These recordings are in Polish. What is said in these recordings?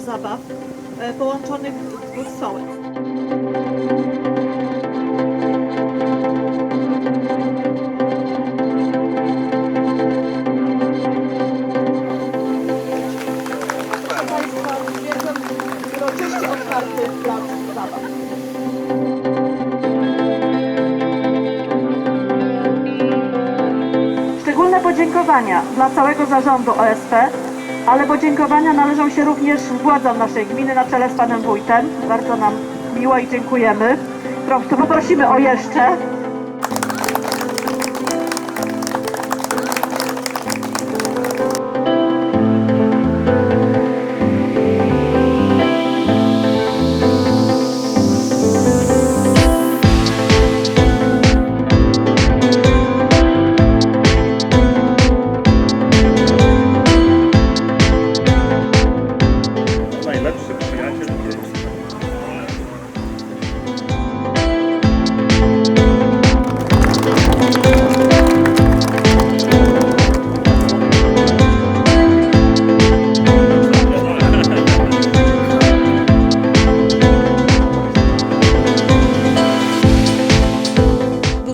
zabaw e, połączonych dwóch plac zabaw. Szczególne podziękowania dla całego zarządu OSP, ale podziękowania należą się również władzom naszej gminy na czele z panem wójtem. Bardzo nam miło i dziękujemy. Pro- To poprosimy o jeszcze.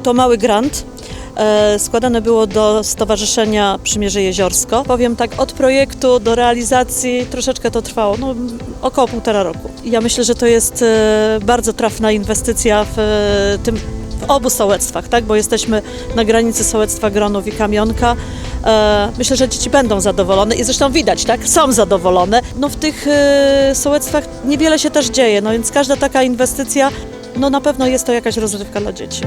Był to mały grant. e, Składane było do Stowarzyszenia Przymierze Jeziorsko. Powiem tak, od projektu do realizacji troszeczkę to trwało, no, około półtora roku. Ja myślę, że to jest e, bardzo trafna inwestycja w e, tym w obu sołectwach, tak? bo jesteśmy na granicy sołectwa Gronów i Kamionka. Myślę, że dzieci będą zadowolone i zresztą widać, tak? Są zadowolone. No w tych sołectwach niewiele się też dzieje, no więc każda taka inwestycja, no na pewno jest to jakaś rozrywka dla dzieci.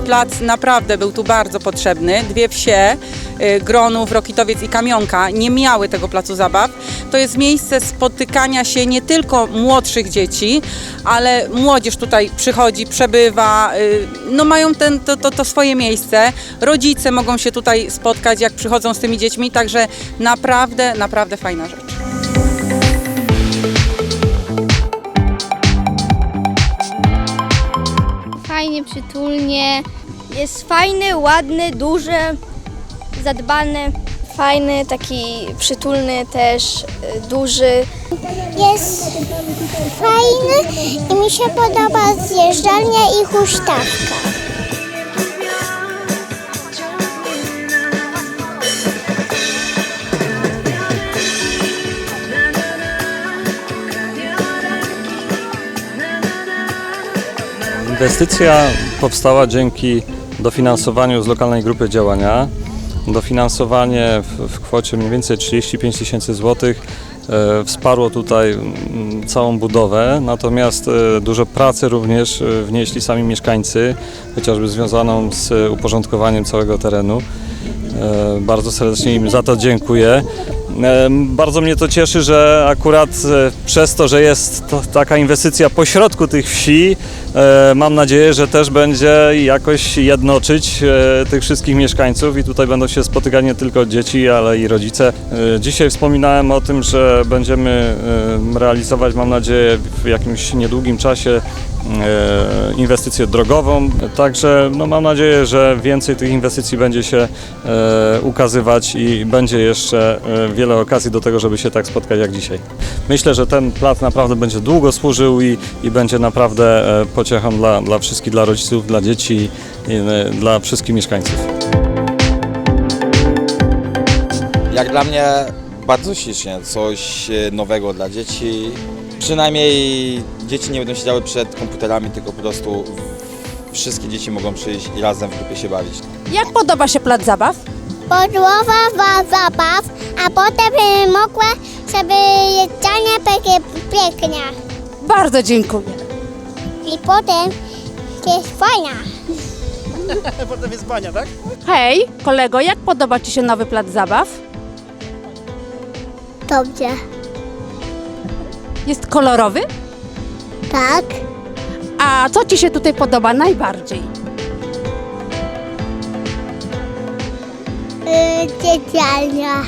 Ten plac naprawdę był tu bardzo potrzebny. Dwie wsie, y, Gronów, Rokitowiec i Kamionka nie miały tego placu zabaw. To jest miejsce spotykania się nie tylko młodszych dzieci, ale młodzież tutaj przychodzi, przebywa, y, no mają ten, to, to, to swoje miejsce. Rodzice mogą się tutaj spotkać, jak przychodzą z tymi dziećmi, także naprawdę, naprawdę fajna rzecz. Przytulnie. Jest fajny, ładny, duży, zadbany. Fajny, taki przytulny też, y, duży. Jest fajny i mi się podoba zjeżdżalnia i huśtawka. Inwestycja powstała dzięki dofinansowaniu z lokalnej grupy działania. Dofinansowanie w, w kwocie mniej więcej 35 tysięcy złotych e, wsparło tutaj mm, całą budowę, natomiast e, dużo pracy również e, wnieśli sami mieszkańcy, chociażby związaną z uporządkowaniem całego terenu. Bardzo serdecznie im za to dziękuję. Bardzo mnie to cieszy, że akurat przez to, że jest to taka inwestycja pośrodku tych wsi, mam nadzieję, że też będzie jakoś jednoczyć e, tych wszystkich mieszkańców i tutaj będą się spotykać nie tylko dzieci, ale i rodzice. E, Dzisiaj wspominałem o tym, że będziemy e, realizować, mam nadzieję, w jakimś niedługim czasie e, inwestycję drogową. Także no, mam nadzieję, że więcej tych inwestycji będzie się e, ukazywać i będzie jeszcze e, wiele okazji do tego, żeby się tak spotkać jak dzisiaj. Myślę, że ten plac naprawdę będzie długo służył i, i będzie naprawdę e, pociechą dla, dla wszystkich, dla rodziców, dla dzieci, i, e, dla wszystkich mieszkańców. Jak dla mnie bardzo ślicznie, coś e, nowego dla dzieci. Przynajmniej dzieci nie będą siedziały przed komputerami, tylko po prostu wszystkie dzieci mogą przyjść i razem w grupie się bawić. Jak podoba się plac zabaw? Podłowa wa- zabaw, a potem y, mogła sobie jedzenie takie pięknie. Bardzo dziękuję. I potem jest fajna. Hej, kolego, jak podoba Ci się nowy plac zabaw? Dobrze. Jest kolorowy? Tak. A co Ci się tutaj podoba najbardziej? Y, Jedzalnia.